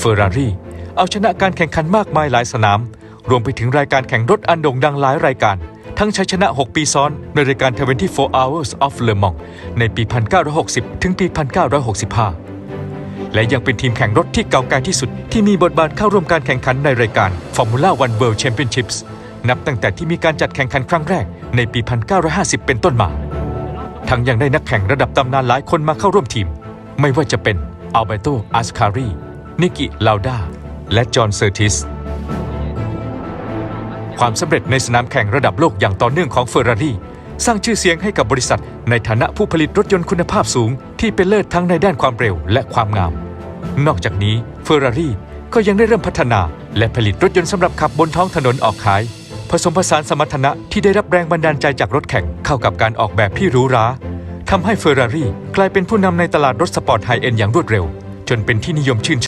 เฟอร์รารี่เอาชนะการแข่งขันมากมายหลายสนาม รวมไปถึงรายการแข่งรถอันโด่งดังหลายรายการ ทั้งชัยชนะ 6 ปีซ้อน ในรายการ 24 Hours of Le Mans ในปี 1960 ถึงปี 1965 และยังเป็นทีมแข่งรถที่เก่าแก่ที่สุด ที่มีบทบาทเข้าร่วมการแข่งขันในรายการ Formula One World Championships นับตั้งแต่ที่มีการจัดแข่งขันครั้งแรกในปี 1950 เป็นต้นมา ทั้งยังได้นักแข่งระดับตำนานหลายคนมาเข้าร่วมทีม ไม่ว่าจะเป็นอัลเบโตอัสคารี นิกิ ลาวดา และจอห์น เซอร์ติส ความสำเร็จในสนามแข่งระดับโลกอย่างต่อเนื่องของเฟอร์รารี่สร้างชื่อเสียงให้กับบริษัท ในฐานะผู้ผลิตรถยนต์คุณภาพสูง ที่เป็นเลิศทั้งในด้านความเร็วและความงาม นอกจากนี้เฟอร์รารี่ก็ยังได้เริ่มพัฒนา และผลิตรถยนต์สำหรับขับบนท้องถนนออกขาย ผสมผสานสมรรถนะที่ได้รับแรงบันดาลใจจากรถแข่งเข้ากับการออกแบบที่หรูหราทำให้เฟอร์รารี่กลายเป็นผู้นำในตลาดรถสปอร์ตไฮเอ็นอย่างรวดเร็ว จนเป็นที่นิยมชื่นชอบ